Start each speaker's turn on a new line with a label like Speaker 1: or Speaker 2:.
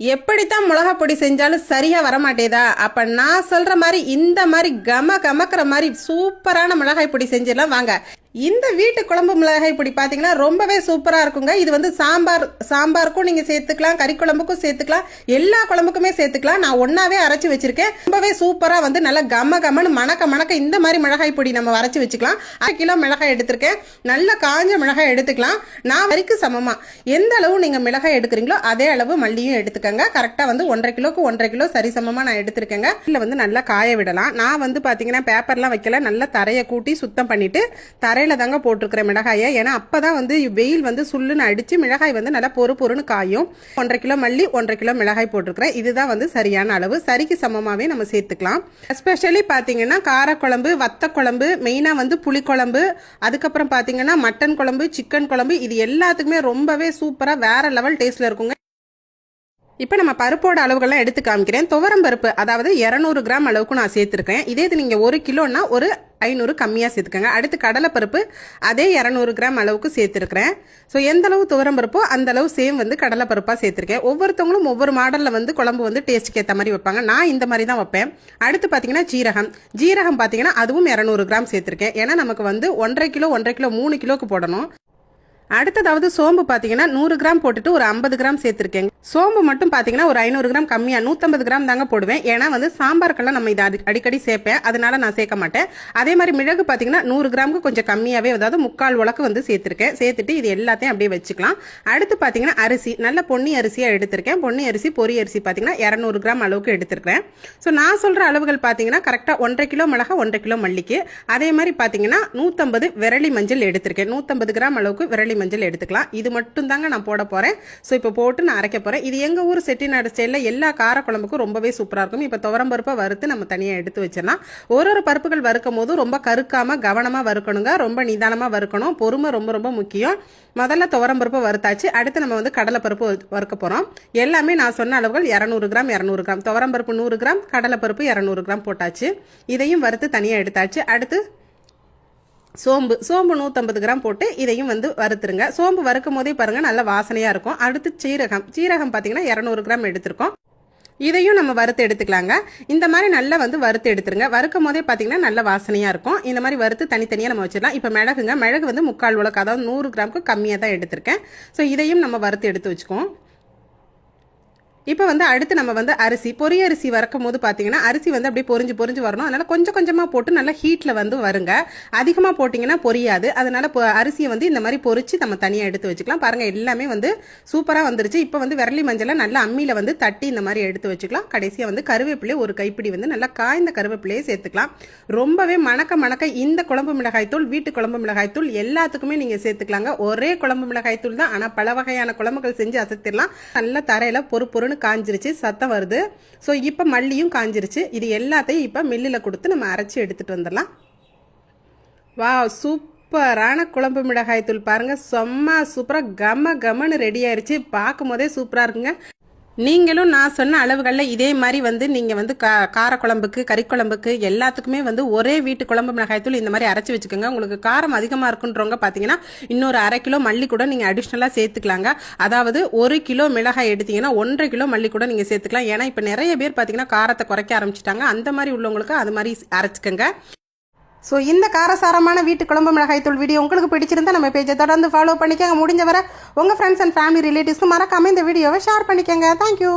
Speaker 1: எப்படித்தான் மிளகா பொடி செஞ்சாலும் சரியாக வரமாட்டேதா? அப்போ நான் சொல்கிற மாதிரி இந்த மாதிரி கம கமக்கிற மாதிரி சூப்பரான மிளகாய் பொடி செஞ்சிடலாம். வாங்க. இந்த வீட்டு குழம்பு மிளகாய் பொடி பார்த்தீங்கன்னா ரொம்பவே சூப்பராக இருக்குங்க. இது வந்து சாம்பார் சாம்பாருக்கும் நீங்கள் சேர்த்துக்கலாம் கறி குழம்புக்கும் சேர்த்துக்கலாம் எல்லா குழம்புக்குமே சேர்த்துக்கலாம். நான் ஒன்றாவே அரைச்சி வச்சிருக்கேன். ரொம்பவே சூப்பராக வந்து நல்லா கம கமன்னு மணக்க மணக்க இந்த மாதிரி மிளகாய் பொடி நம்ம அரைச்சி வச்சுக்கலாம். அரை கிலோ மிளகாய் எடுத்திருக்கேன். நல்ல காஞ்ச மிளகாய் எடுத்துக்கலாம். நான் வரைக்கும் சமமாக எந்த அளவு நீங்கள் மிளகாய் எடுக்கிறீங்களோ அதே அளவு மல்லியும் எடுத்துக்கோங்க. கரெக்டாக வந்து ஒன்றரை கிலோக்கு ஒன்றரை கிலோ சரி சமமாக நான் எடுத்திருக்கேங்க. இதில் வந்து நல்லா காய விடலாம். நான் வந்து பார்த்தீங்கன்னா பேப்பர்லாம் வைக்கல. நல்லா தரையை கூட்டி சுத்தம் பண்ணிவிட்டு பண்ணிட்டு தரையில தாங்க போட்டிருக்கிறேன் மிளகாயை. ஏன்னா அப்பதான் வந்து வெயில் வந்து சுள்ளுன்னு அடித்து மிளகாய் வந்து நல்லா பொறு பொறுன்னு காயும். ஒன்றரை கிலோ மல்லி ஒன்றரை கிலோ மிளகாய் போட்டிருக்கிறேன். இதுதான் வந்து சரியான அளவு. சரிக்கு சமமாகவே நம்ம சேர்த்துக்கலாம். எஸ்பெஷலி பார்த்தீங்கன்னா காரக்குழம்பு வத்த குழம்பு மெயினாக வந்து புளிக்குழம்பு அதுக்கப்புறம் பார்த்தீங்கன்னா மட்டன் குழம்பு சிக்கன் குழம்பு இது எல்லாத்துக்குமே ரொம்பவே சூப்பராக வேற லெவல் டேஸ்ட்டில் இருக்குங்க. இப்போ நம்ம பருப்போட அளவுகள்லாம் எடுத்து காமிக்கிறேன். துவரம் பருப்பு அதாவது இரநூறு கிராம் அளவுக்கு நான் சேர்த்துருக்கேன். இதே இது நீங்கள் ஒரு கிலோன்னா ஒரு ஐநூறு கம்மியாக சேர்த்துக்கோங்க. அடுத்து கடலைப்பருப்பு அதே இரநூறு கிராம் அளவுக்கு சேர்த்துருக்கிறேன். ஸோ எந்த அளவு துவரம் பருப்போ அந்த அளவு சேம் வந்து கடலைப்பருப்பாக சேர்த்துருக்கேன். ஒவ்வொருத்தவங்களும் ஒவ்வொரு மாடலில் வந்து குழம்பு வந்து டேஸ்ட்டுக்கு ஏற்ற மாதிரி வைப்பாங்க. நான் இந்த மாதிரி தான் வைப்பேன். அடுத்து பார்த்தீங்கன்னா ஜீரகம். ஜீரகம் பார்த்தீங்கன்னா அதுவும் இரநூறு கிராம் சேர்த்துருக்கேன். ஏன்னா நமக்கு வந்து ஒன்றரை கிலோ ஒன்றரை கிலோ மூணு கிலோக்கு போடணும். அடுத்ததாவது சோம்பு பார்த்தீங்கன்னா நூறு கிராம் போட்டுட்டு ஒரு ஐம்பது கிராம் சேர்த்துருக்கேங்க. சோம்பு மட்டும் பார்த்தீங்கன்னா ஒரு ஐநூறு கிராம் கம்மியாக நூற்றம்பது கிராம் தாங்க போடுவேன். ஏன்னா வந்து சாம்பாருக்கெல்லாம் நம்ம இதை அடி- அடிக்கடி சேர்ப்பேன். அதனால நான் சேர்க்க மாட்டேன். அதே மாதிரி மிளகு பார்த்தீங்கன்னா நூறு கிராமுக்கு கொஞ்சம் கம்மியாகவே அதாவது முக்கால் உலக்கு வந்து சேர்த்துருக்கேன். சேர்த்துட்டு இது எல்லாத்தையும் அப்படியே வச்சுக்கலாம். அடுத்து பார்த்தீங்கன்னா அரிசி நல்ல பொன்னி அரிசியாக எடுத்திருக்கேன். பொன்னி அரிசி பொரி அரிசி பார்த்தீங்கன்னா இரநூறு கிராம் அளவுக்கு எடுத்திருக்கிறேன். ஸோ நான் சொல்கிற அளவுகள் பார்த்தீங்கன்னா கரெக்டாக ஒன்றரை கிலோ மிளகா ஒன்றரை கிலோ மல்லிக்கு. அதே மாதிரி பார்த்தீங்கன்னா நூற்றம்பது விரலி மஞ்சள் எடுத்திருக்கேன். நூற்றம்பது கிராம் அளவுக்கு விரலி மஞ்சள் எடுத்துக்கலாம். இது மட்டும் தாங்க நான் போட போகிறேன் ஸோ இப்போ போட்டு நான் அரைக்க போகிறேன் இது எங்கள் ஊர் செட்டிநாடு ஸ்டைலில் எல்லா கார குழம்புக்கும் ரொம்பவே சூப்பராக இருக்கும். இப்போ துவரம் பருப்பை வறுத்து நம்ம தனியாக எடுத்து வச்சிடலாம். ஒரு ஒரு பருப்புகள் வறுக்கும் போது ரொம்ப கருக்காமல் கவனமாக வறுக்கணுங்க. ரொம்ப நிதானமாக வறுக்கணும். பொறுமை ரொம்ப ரொம்ப முக்கியம். முதல்ல துவரம் பருப்பு வறுத்தாச்சு. அடுத்து நம்ம வந்து கடலை பருப்பு வறுக்க போகிறோம் எல்லாமே நான் சொன்ன அளவுகள் இரநூறு கிராம் இரநூறு கிராம். துவரம் பருப்பு நூறு கிராம் கடலை பருப்பு இரநூறு கிராம் போட்டாச்சு. இதையும் வறுத்து தனியாக எடுத்தாச்சு. அடுத்து சோம்பு சோம்பு நூற்றம்பது கிராம் போட்டு இதையும் வந்து வறுத்துருங்க. சோம்பு வறுக்கும் போதே பாருங்கள் நல்ல வாசனையாக இருக்கும். அடுத்து சீரகம். சீரகம் பார்த்தீங்கன்னா இரநூறு கிராம் எடுத்திருக்கோம். இதையும் நம்ம வறுத்து எடுத்துக்கலாங்க. இந்த மாதிரி நல்லா வந்து வறுத்து எடுத்துருங்க. வறுக்கும் போதே பார்த்தீங்கன்னா நல்ல வாசனையாக இருக்கும். இந்த மாதிரி வறுத்து தனித்தனியாக நம்ம வச்சிடலாம். இப்போ மிளகுங்க. மிளகு வந்து முக்கால் உலக்கு அதாவது நூறு கிராமுக்கு கம்மியாக தான் எடுத்திருக்கேன். ஸோ இதையும் நம்ம வறுத்து எடுத்து வச்சுக்குவோம். இப்போ வந்து அடுத்து நம்ம வந்து அரிசி பொரிய அரிசி வறக்கும் போது பார்த்தீங்கன்னா அரிசி வந்து அப்படியே பொரிஞ்சு பொரிஞ்சு வரணும். அதனால கொஞ்சம் கொஞ்சமாக போட்டு நல்லா ஹீட்டில் வந்து வருங்க. அதிகமாக போட்டிங்கன்னா பொரியாது. அதனால பொ- அரிசியை வந்து இந்த மாதிரி பொறிச்சு நம்ம தனியாக எடுத்து வச்சுக்கலாம். பாருங்கள் எல்லாமே வந்து சூப்பராக வந்துருச்சு. இப்போ வந்து விரலி மஞ்சளை நல்லா அம்மியில் வந்து தட்டி இந்த மாதிரி எடுத்து வச்சுக்கலாம். கடைசியாக வந்து கருவேப்பிலை ஒரு கைப்பிடி வந்து நல்லா காய்ந்த கருவேப்பிலையை சேர்த்துக்கலாம். ரொம்பவே மணக்க மணக்க இந்த குழம்பு மிளகாய்த்தூள் வீட்டு குழம்பு மிளகாய்த்தூள் எல்லாத்துக்குமே நீங்கள் சேர்த்துக்கலாங்க. ஒரே குழம்பு மிளகாய்த்தூள் தான். ஆனால் பல வகையான குழம்புகள் செஞ்சு அசத்திடலாம் நல்லா தரையில் பொறு பொறுன்னு காஞ்சிருச்சு சத்தம் வருது. ஸோ இப்போ மல்லியும் காஞ்சிருச்சு. இது எல்லாத்தையும் இப்போ மில்லில் கொடுத்து நம்ம அரைச்சி எடுத்துகிட்டு வந்துடலாம். வா சூப்பரான குழம்பு மிளகாய் தூள் பாருங்க. செம்ம சூப்பராக கம கமன்னு ரெடி ஆயிருச்சு. பார்க்கும் போதே சூப்பராக இருக்குங்க. நீங்களும் நான் சொன்ன அளவுகளில் இதே மாதிரி வந்து நீங்கள் வந்து கா காரக்குழம்புக்கு கறிக்குழம்புக்கு எல்லாத்துக்குமே வந்து ஒரே வீட்டு குழம்பு மிளகாய் தூள் இந்த மாதிரி அரைச்சி வச்சுக்கோங்க. உங்களுக்கு காரம் அதிகமாக இருக்குன்றவங்க பார்த்தீங்கன்னா இன்னொரு அரை கிலோ மல்லி கூட நீங்கள் அடிஷ்னலாக சேர்த்துக்கலாங்க. அதாவது ஒரு கிலோ மிளகாய் எடுத்தீங்கன்னா ஒன்றரை கிலோ மல்லி கூட நீங்கள் சேர்த்துக்கலாம். ஏன்னா இப்போ நிறைய பேர் பார்த்தீங்கன்னா காரத்தை குறைக்க ஆரம்பிச்சிட்டாங்க. அந்த மாதிரி உள்ளவங்களுக்கு அது மாதிரி அரைச்சிக்கோங்க. ஸோ இந்த காரசாரமான வீட்டு குழம்பு மிளகாய் தூள் வீடியோ உங்களுக்கு பிடிச்சிருந்தா நம்ம பேஜை தொடர்ந்து ஃபாலோ பண்ணிக்கோங்க. முடிஞ்ச வரை உங்கள் ஃப்ரெண்ட்ஸ் அண்ட் ஃபேமிலி ரிலேட்டிவ்ஸ்க்கு மறக்காமல் இந்த வீடியோவை ஷேர் பண்ணிக்கோங்க. தேங்க்யூ